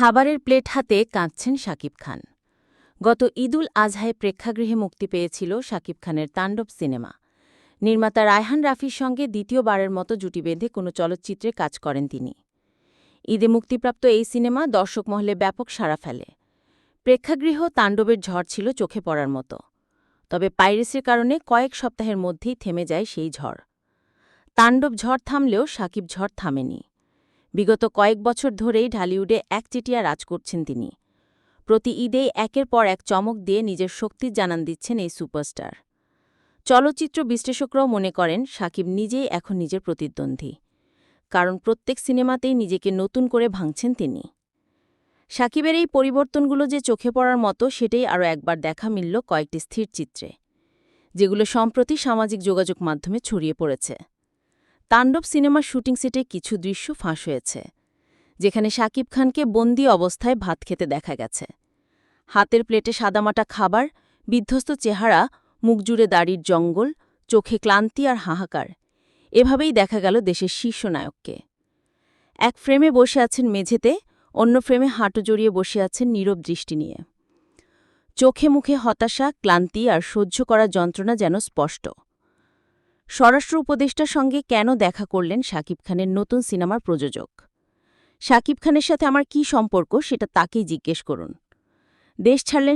খাবারের প্লেট হাতে কাঁদছেন শাকিব খান। গত ঈদুল আজহায় প্রেক্ষাগৃহে মুক্তি পেয়েছিল শাকিব খানের তাণ্ডব সিনেমা। নির্মাতা রায়হান রাফির সঙ্গে দ্বিতীয়বারের মতো জুটি বেঁধে কোনো চলচ্চিত্রে কাজ করেন তিনি। ঈদে মুক্তিপ্রাপ্ত এই সিনেমা দর্শক মহলে ব্যাপক সাড়া ফেলে। প্রেক্ষাগৃহ তাণ্ডবের ঝড় ছিল চোখে পড়ার মতো। তবে পাইরেসির কারণে কয়েক সপ্তাহের মধ্যেই থেমে যায় সেই ঝড়। তাণ্ডব ঝড় থামলেও সাকিব ঝড় থামেনি। বিগত কয়েক বছর ধরেই ঢালিউডে একচেটিয়া রাজ করছেন তিনি। প্রতি ঈদেই একের পর এক চমক দিয়ে নিজের শক্তির জানান দিচ্ছেন এই সুপারস্টার। চলচ্চিত্র বিশ্লেষকরাও মনে করেন, সাকিব নিজেই এখন নিজের প্রতিদ্বন্দ্বী। কারণ প্রত্যেক সিনেমাতেই নিজেকে নতুন করে ভাঙছেন তিনি। সাকিবের এই পরিবর্তনগুলো যে চোখে পড়ার মতো, সেটাই আরও একবার দেখা মিলল কয়েকটি স্থির চিত্রে, যেগুলো সম্প্রতি সামাজিক যোগাযোগ মাধ্যমে ছড়িয়ে পড়েছে। তাণ্ডব সিনেমার শুটিং সেটে কিছু দৃশ্য ফাঁস হয়েছে, যেখানে শাকিব খানকে বন্দি অবস্থায় ভাত খেতে দেখা গেছে। হাতের প্লেটে সাদামাটা খাবার, বিধ্বস্ত চেহারা, মুখ জুড়ে দাড়ির জঙ্গল, চোখে ক্লান্তি আর হাহাকার, এভাবেই দেখা গেল দেশের শীর্ষ নায়ককে। এক ফ্রেমে বসে আছেন মেঝেতে, অন্য ফ্রেমে হাঁটু জড়িয়ে বসে আছেন নীরব দৃষ্টি নিয়ে। চোখে মুখে হতাশা, ক্লান্তি আর সহ্য করা যন্ত্রণা যেন স্পষ্ট। স্বরাষ্ট্র উপদেষ্টার সঙ্গে কেন দেখা করলেন শাকিব খানের নতুন সিনেমার প্রযোজক? শাকিব খানের সাথে আমার কি সম্পর্ক সেটা তাকেই জিজ্ঞেস করুন। দেশ ছাড়লেন